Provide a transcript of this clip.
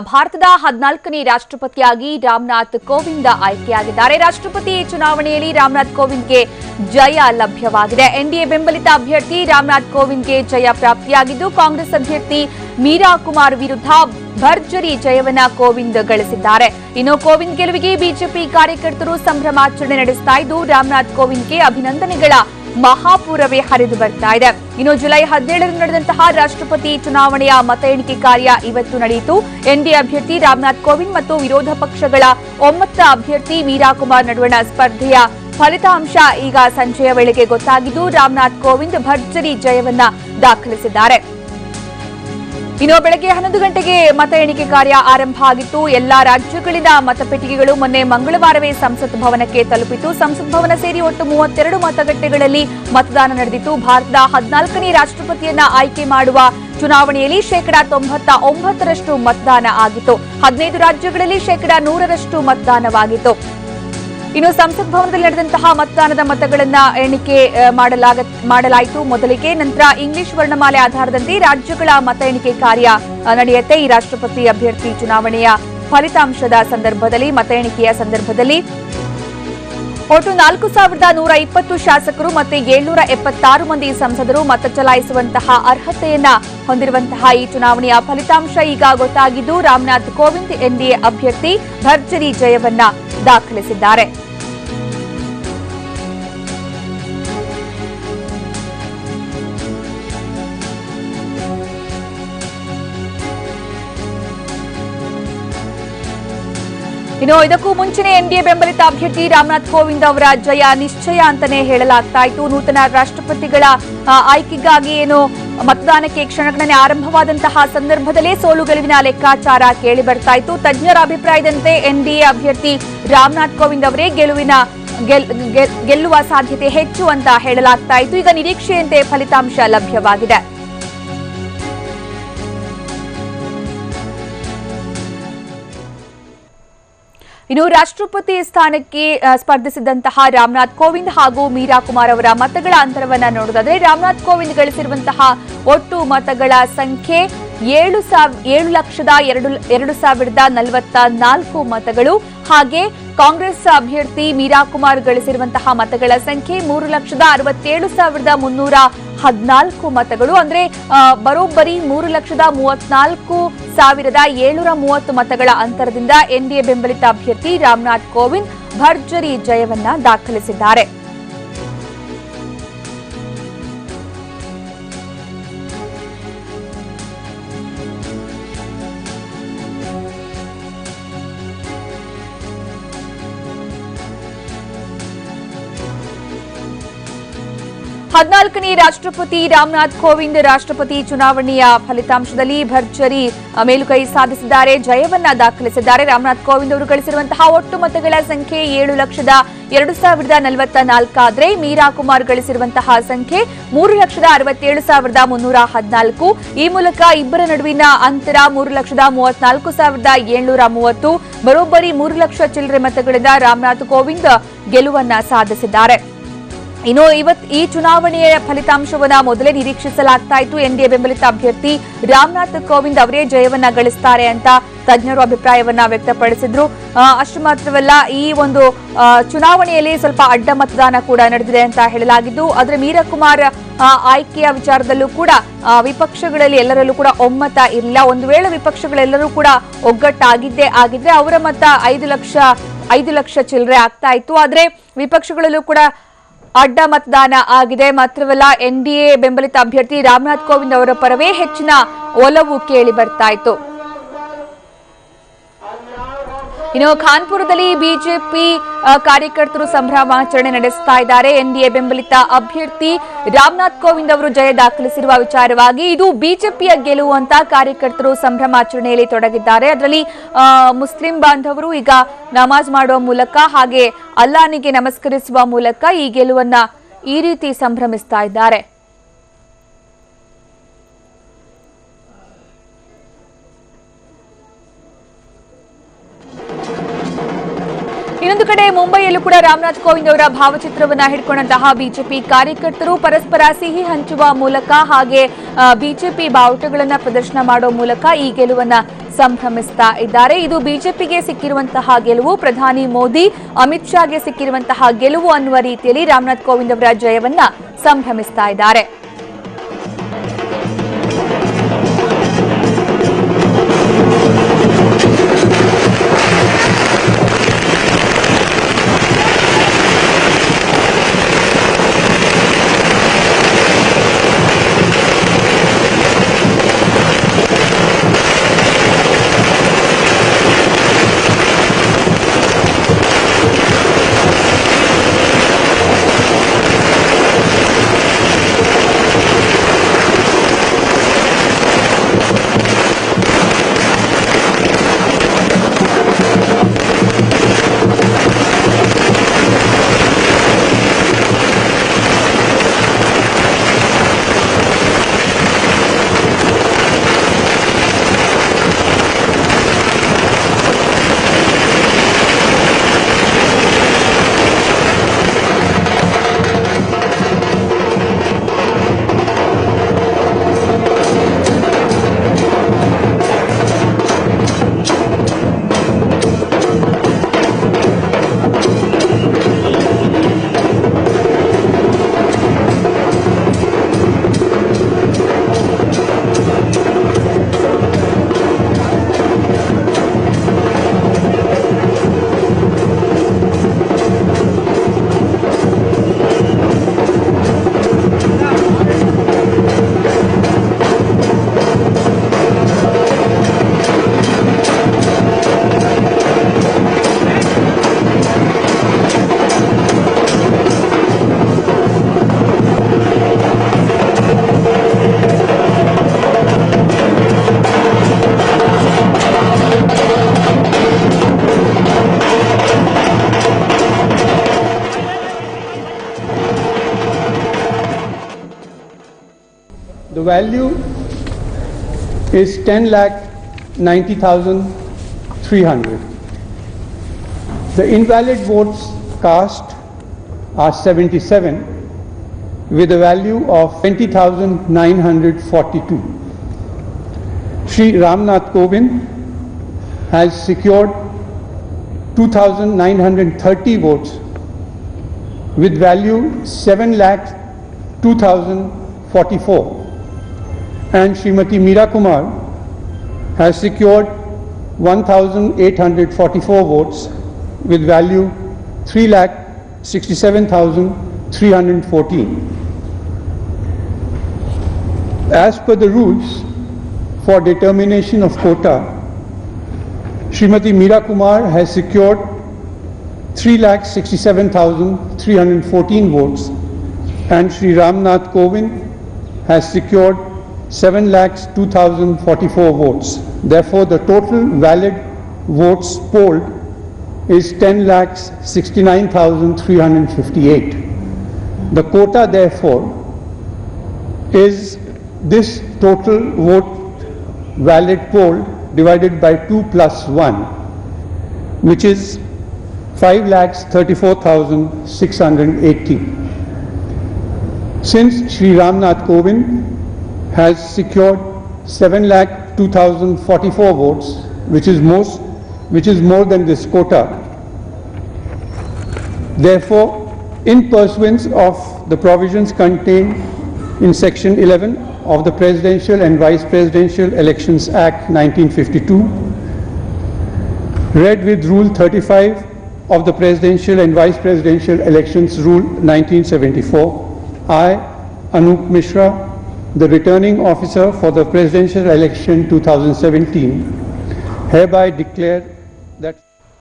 ಭಾರತದ ಹದಿನಾಲ್ಕನೇ ರಾಷ್ಟ್ರಪತಿಯಾಗಿ ರಾಮನಾಥ್ ಕೋವಿಂದ್ ಆಯ್ಕೆಯಾಗಿದ್ದಾರೆ. ರಾಷ್ಟ್ರಪತಿ ಚುನಾವಣೆಯಲ್ಲಿ ರಾಮನಾಥ್ ಕೋವಿಂದ್ಗೆ ಜಯ ಲಭ್ಯವಾಗಿದೆ. ಎನ್ಡಿಎ ಬೆಂಬಲಿತ ಅಭ್ಯರ್ಥಿ ರಾಮನಾಥ್ ಕೋವಿಂದ್ಗೆ ಜಯ ಪ್ರಾಪ್ತಿಯಾಗಿದ್ದು, ಕಾಂಗ್ರೆಸ್ ಅಭ್ಯರ್ಥಿ ಮೀರಾ ಕುಮಾರ್ ವಿರುದ್ಧ ಭರ್ಜರಿ ಜಯವನ್ನ ಕೋವಿಂದ್ ಗಳಿಸಿದ್ದಾರೆ. ಇನ್ನು ಕೋವಿಂದ್ ಗೆಲುವಿಗೆ ಬಿಜೆಪಿ ಕಾರ್ಯಕರ್ತರು ಸಂಭ್ರಮಾಚರಣೆ ನಡೆಸ್ತಾ ಇದ್ದು, ರಾಮನಾಥ್ ಕೋವಿಂದ್ಗೆ ಅಭಿನಂದನೆಗಳ ಮಹಾಪೂರವೇ ಹರಿದು ಬರ್ತಾ ಇದೆ. ಇನ್ನು ಜುಲೈ ಹದಿನೇಳರಂದು ನಡೆದಂತಹ ರಾಷ್ಟ್ರಪತಿ ಚುನಾವಣೆಯ ಮತ ಎಣಿಕೆ ಕಾರ್ಯ ಇವತ್ತು ನಡೆಯಿತು. ಎನ್ಡಿಎ ಅಭ್ಯರ್ಥಿ ರಾಮನಾಥ್ ಕೋವಿಂದ್ ಮತ್ತು ವಿರೋಧ ಪಕ್ಷಗಳ ಒಮ್ಮತ ಅಭ್ಯರ್ಥಿ ವೀರಾಕುಮಾರ್ ನಡುವಣ ಸ್ಪರ್ಧೆಯ ಫಲಿತಾಂಶ ಈಗ ಸಂಜೆಯ ವೇಳೆಗೆ ಗೊತ್ತಾಗಿದ್ದು, ರಾಮನಾಥ್ ಕೋವಿಂದ್ ಭರ್ಜರಿ ಜಯವನ್ನ ದಾಖಲಿಸಿದ್ದಾರೆ. ಇನ್ನು ಬೆಳಗ್ಗೆ ಹನ್ನೊಂದು ಗಂಟೆಗೆ ಮತ ಎಣಿಕೆ ಕಾರ್ಯ ಆರಂಭ ಆಗಿತ್ತು. ಎಲ್ಲಾ ರಾಜ್ಯಗಳಿಂದ ಮತಪೆಟ್ಟಿಗೆಗಳು ಮೊನ್ನೆ ಮಂಗಳವಾರವೇ ಸಂಸತ್ ಭವನಕ್ಕೆ ತಲುಪಿತು. ಸಂಸತ್ ಭವನ ಸೇರಿ ಒಟ್ಟು ಮೂವತ್ತೆರಡು ಮತಗಟ್ಟೆಗಳಲ್ಲಿ ಮತದಾನ ನಡೆದಿತ್ತು. ಭಾರತದ ಹದಿನಾಲ್ಕನೇ ರಾಷ್ಟ್ರಪತಿಯನ್ನ ಆಯ್ಕೆ ಮಾಡುವ ಚುನಾವಣೆಯಲ್ಲಿ ಶೇಕಡಾ ತೊಂಬತ್ತ ಒಂಬತ್ತರಷ್ಟು ಮತದಾನ ಆಗಿತ್ತು. ಹದಿನೈದು ರಾಜ್ಯಗಳಲ್ಲಿ ಶೇಕಡಾ ನೂರರಷ್ಟು ಮತದಾನವಾಗಿತ್ತು. ಇನ್ನು ಸಂಸತ್ ಭವನದಲ್ಲಿ ನಡೆದಂತಹ ಮತದಾನದ ಮತಗಳನ್ನು ಎಣಿಕೆ ಮಾಡಲಾಯಿತು. ಮೊದಲಿಗೆ ನಂತರ ಇಂಗ್ಲಿಷ್ ವರ್ಣಮಾಲೆ ಆಧಾರದಂತೆ ರಾಜ್ಯಗಳ ಮತ ಎಣಿಕೆ ಕಾರ್ಯ ನಡೆಯುತ್ತೆ. ಈ ರಾಷ್ಟ್ರಪತಿ ಅಭ್ಯರ್ಥಿ ಚುನಾವಣೆಯ ಫಲಿತಾಂಶದ ಸಂದರ್ಭದಲ್ಲಿ, ಮತ ಎಣಿಕೆಯ ಸಂದರ್ಭದಲ್ಲಿ ಒಟ್ಟು ನಾಲ್ಕು ಸಾವಿರದ ನೂರ ಇಪ್ಪತ್ತು ಶಾಸಕರು ಮತ್ತು ಏಳ್ನೂರ ಎಪ್ಪತ್ತಾರು ಮಂದಿ ಸಂಸದರು ಮತ ಚಲಾಯಿಸುವಂತಹ ಅರ್ಹತೆಯನ್ನ ಹೊಂದಿರುವಂತಹ ಈ ಚುನಾವಣೆಯ ಫಲಿತಾಂಶ ಈಗ ಗೊತ್ತಾಗಿದ್ದು, ರಾಮನಾಥ್ ಕೋವಿಂದ್ ಎನ್ಡಿಎ ಅಭ್ಯರ್ಥಿ ಭರ್ಜರಿ ಜಯವನ್ನ ದಾಖಲಿಸಿದ್ದಾರೆ. ಇನ್ನು ಇದಕ್ಕೂ ಮುಂಚೆನೆ ಎನ್ಡಿಎ ಬೆಂಬಲಿತ ಅಭ್ಯರ್ಥಿ ರಾಮನಾಥ್ ಕೋವಿಂದ್ ಅವರ ಜಯ ನಿಶ್ಚಯ ಅಂತಾನೆ ಹೇಳಲಾಗ್ತಾ ಇತ್ತು ನೂತನ ರಾಷ್ಟ್ರಪತಿಗಳ ಆಯ್ಕೆಗಾಗಿ ಏನು ಮತದಾನಕ್ಕೆ ಕ್ಷಣಗಣನೆ ಆರಂಭವಾದಂತಹ ಸಂದರ್ಭದಲ್ಲೇ ಸೋಲು ಗೆಲುವಿನ ಲೆಕ್ಕಾಚಾರ ಕೇಳಿ ಬರ್ತಾ ಇತ್ತು ತಜ್ಞರ ಅಭಿಪ್ರಾಯದಂತೆ ಎನ್ಡಿಎ ಅಭ್ಯರ್ಥಿ ರಾಮನಾಥ್ ಕೋವಿಂದ್ ಅವರೇ ಗೆಲುವಿನ, ಗೆಲ್- ಗೆಲ್- ಗೆಲ್ಲುವ ಸಾಧ್ಯತೆ ಹೆಚ್ಚು ಅಂತ ಹೇಳಲಾಗ್ತಾ ಇತ್ತು ಈಗ ನಿರೀಕ್ಷೆಯಂತೆ ಫಲಿತಾಂಶ ಲಭ್ಯವಾಗಿದೆ. ಇನ್ನು ರಾಷ್ಟ್ರಪತಿ ಸ್ಥಾನಕ್ಕೆ ಸ್ಪರ್ಧಿಸಿದಂತಹ ರಾಮನಾಥ್ ಕೋವಿಂದ್ ಹಾಗೂ ಮೀರಾ ಕುಮಾರ್ ಅವರ ಮತಗಳ ಅಂತರವನ್ನ ನೋಡೋದಾದ್ರೆ ರಾಮನಾಥ್ ಕೋವಿಂದ್ ಗಳಿಸಿರುವಂತಹ ಒಟ್ಟು ಮತಗಳ ಸಂಖ್ಯೆ ಏಳು ಸಾವ್ ಏಳು ಲಕ್ಷದ ಎರಡು ಎರಡು ಸಾವಿರದ ನಲವತ್ತ ನಾಲ್ಕು ಮತಗಳು. ಹಾಗೆ ಕಾಂಗ್ರೆಸ್ ಅಭ್ಯರ್ಥಿ ಮೀರಾ ಕುಮಾರ್ ಗಳಿಸಿರುವಂತಹ ಮತಗಳ ಸಂಖ್ಯೆ ಮೂರು ಲಕ್ಷದ ಅರವತ್ತೇಳು ಸಾವಿರದ ಮುನ್ನೂರ ಹದಿನಾಲ್ಕು ಮತಗಳು ಅಂದ್ರೆ ಬರೋಬ್ಬರಿ ಮೂರು ಲಕ್ಷದ ಮೂವತ್ನಾಲ್ಕು ಸಾವಿರದ ಏಳ್ನೂರ ಮೂವತ್ತು ಮತಗಳ ಅಂತರದಿಂದ ಎನ್ಡಿಎ ಬೆಂಬಲಿತ ಅಭ್ಯರ್ಥಿ ರಾಮನಾಥ್ ಕೋವಿಂದ್ ಭರ್ಜರಿ ಜಯವನ್ನ ದಾಖಲಿಸಿದ್ದಾರೆ. ಹದಿನಾಲ್ಕನೇ ರಾಷ್ಟ್ರಪತಿ ರಾಮನಾಥ್ ಕೋವಿಂದ್ ರಾಷ್ಟ್ರಪತಿ ಚುನಾವಣೆಯ ಫಲಿತಾಂಶದಲ್ಲಿ ಭರ್ಜರಿ ಮೇಲುಕೈ ಸಾಧಿಸಿದ್ದಾರೆ, ಜಯವನ್ನ ದಾಖಲಿಸಿದ್ದಾರೆ. ರಾಮನಾಥ್ ಕೋವಿಂದ್ ಅವರು ಗಳಿಸಿರುವಂತಹ ಒಟ್ಟು ಮತಗಳ ಸಂಖ್ಯೆ ಏಳು ಲಕ್ಷದ ಎರಡು ಸಾವಿರದ ನಲವತ್ತ ನಾಲ್ಕಾದ್ರೆ ಮೀರಾ ಕುಮಾರ್ ಗಳಿಸಿರುವಂತಹ ಸಂಖ್ಯೆ ಮೂರು ಲಕ್ಷದ ಅರವತ್ತೇಳು ಸಾವಿರದ ಮುನ್ನೂರ ಹದಿನಾಲ್ಕು. ಈ ಮೂಲಕ ಇಬ್ಬರ ನಡುವಿನ ಅಂತರ ಮೂರು ಲಕ್ಷದ ಮೂವತ್ನಾಲ್ಕು ಸಾವಿರದ ಏಳ್ನೂರ ಮೂವತ್ತು. ಬರೋಬ್ಬರಿ ಮೂರು ಲಕ್ಷ ಚಿಲ್ಲರೆ ಮತಗಳಿಂದ ರಾಮನಾಥ್ ಕೋವಿಂದ್ ಗೆಲುವನ್ನ ಸಾಧಿಸಿದ್ದಾರೆ. ಇನ್ನು ಇವತ್ ಈ ಚುನಾವಣೆಯ ಫಲಿತಾಂಶವನ್ನ ಮೊದಲೇ ನಿರೀಕ್ಷಿಸಲಾಗ್ತಾ ಇತ್ತು. ಎನ್ಡಿಎ ಬೆಂಬಲಿತ ಅಭ್ಯರ್ಥಿ ರಾಮನಾಥ್ ಕೋವಿಂದ್ ಅವರೇ ಜಯವನ್ನ ಗಳಿಸ್ತಾರೆ ಅಂತ ತಜ್ಞರು ಅಭಿಪ್ರಾಯವನ್ನ ವ್ಯಕ್ತಪಡಿಸಿದ್ರು. ಅಷ್ಟು ಮಾತ್ರವಲ್ಲ, ಈ ಒಂದು ಚುನಾವಣೆಯಲ್ಲಿ ಸ್ವಲ್ಪ ಅಡ್ಡ ಮತದಾನ ಕೂಡ ನಡೆದಿದೆ ಅಂತ ಹೇಳಲಾಗಿದ್ದು, ಆದರೆ ಮೀರಕುಮಾರ್ ಆಯ್ಕೆಯ ವಿಚಾರದಲ್ಲೂ ಕೂಡ ವಿಪಕ್ಷಗಳಲ್ಲಿ ಎಲ್ಲರಲ್ಲೂ ಕೂಡ ಒಮ್ಮತ ಇರಲಿಲ್ಲ. ಒಂದು ವೇಳೆ ವಿಪಕ್ಷಗಳೆಲ್ಲರೂ ಕೂಡ ಒಗ್ಗಟ್ಟಾಗಿದ್ದೇ ಆಗಿದ್ರೆ ಅವರ ಮತ ಐದು ಲಕ್ಷ ಐದು ಲಕ್ಷ ಚಿಲ್ಲರೆ ಆಗ್ತಾ ಇತ್ತು. ಆದ್ರೆ ವಿಪಕ್ಷಗಳಲ್ಲೂ ಕೂಡ ಅಡ್ಡ ಮತದಾನ ಆಗಿದೆ. ಮಾತ್ರವಲ್ಲ, ಎನ್ಡಿಎ ಬೆಂಬಲಿತ ಅಭ್ಯರ್ಥಿ ರಾಮನಾಥ್ ಕೋವಿಂದ್ ಅವರ ಪರವೇ ಹೆಚ್ಚಿನ ಒಲವು ಕೇಳಿ ಬರ್ತಾ ಇತ್ತು. ಇನ್ನು ಖಾನ್ಪುರದಲ್ಲಿ ಬಿಜೆಪಿ ಕಾರ್ಯಕರ್ತರು ಸಂಭ್ರಮಾಚರಣೆ ನಡೆಸ್ತಾ ಇದ್ದಾರೆ. ಎನ್ಡಿಎ ಬೆಂಬಲಿತ ಅಭ್ಯರ್ಥಿ ರಾಮನಾಥ್ ಕೋವಿಂದ್ ಅವರು ಜಯ ದಾಖಲಿಸಿರುವ ವಿಚಾರವಾಗಿ ಇದು ಬಿಜೆಪಿಯ ಗೆಲುವು ಅಂತ ಕಾರ್ಯಕರ್ತರು ಸಂಭ್ರಮಾಚರಣೆಯಲ್ಲಿ ತೊಡಗಿದ್ದಾರೆ. ಅದರಲ್ಲಿ ಮುಸ್ಲಿಂ ಬಾಂಧವರು ಈಗ ನಮಾಜ್ ಮಾಡುವ ಮೂಲಕ ಹಾಗೆ ಅಲ್ಲಾನಿಗೆ ನಮಸ್ಕರಿಸುವ ಮೂಲಕ ಈ ಗೆಲುವನ್ನ ಈ ರೀತಿ ಸಂಭ್ರಮಿಸ್ತಾ ಇದ್ದಾರೆ. ರಾಮನಾಥ್ ಕೋವಿಂದ್ ಅವರ ಭಾವಚಿತ್ರವನ್ನ ಹಿಡ್ಕೊಂಡಂತಹ ಬಿಜೆಪಿ ಕಾರ್ಯಕರ್ತರು ಪರಸ್ಪರ ಸಿಹಿ ಹಂಚುವ ಮೂಲಕ ಹಾಗೆ ಬಿಜೆಪಿ ಬಾವುಟಗಳನ್ನು ಪ್ರದರ್ಶನ ಮಾಡುವ ಮೂಲಕ ಈ ಗೆಲುವನ್ನ ಸಂಭ್ರಮಿಸ್ತಾ ಇದ್ದಾರೆ. ಇದು ಬಿಜೆಪಿಗೆ ಸಿಕ್ಕಿರುವಂತಹ ಗೆಲುವು, ಪ್ರಧಾನಿ ಮೋದಿ, ಅಮಿತ್ ಶಾಗೆ ಸಿಕ್ಕಿರುವಂತಹ ಗೆಲುವು ಅನ್ನುವ ರೀತಿಯಲ್ಲಿ ರಾಮನಾಥ್ ಕೋವಿಂದ್ ಅವರ ಜಯವನ್ನ ಸಂಭ್ರಮಿಸ್ತಾ ಇದ್ದಾರೆ. Value is 10 lakh 90,300. The invalid votes cast are 77 with a value of 20,942. Sri Ramnath Kovind has secured 2,930 votes with value 7 lakh 2,044 and Srimati Meera Kumar has secured 1,844 votes with value 3 lakh 67,314. As per the rules for determination of quota, Srimati Meera Kumar has secured 3,67,314 votes and Sri Ramnath Kovind has secured 7,02,044 votes. Therefore, the total valid votes polled is 10,69,358. The quota therefore is this total vote valid poll divided by 2 plus 1 which is 5 lakhs 34,680. Since Sri Ramnath Kovind has secured 7 lakh 2,044 votes, which is most, which is more than this quota. Therefore, in pursuance of the provisions contained in section 11 of the Presidential and Vice Presidential Elections Act 1952, read with Rule 35 of the Presidential and Vice Presidential Elections Rule 1974, I, Anup Mishra, the returning officer for the presidential election 2017, hereby declare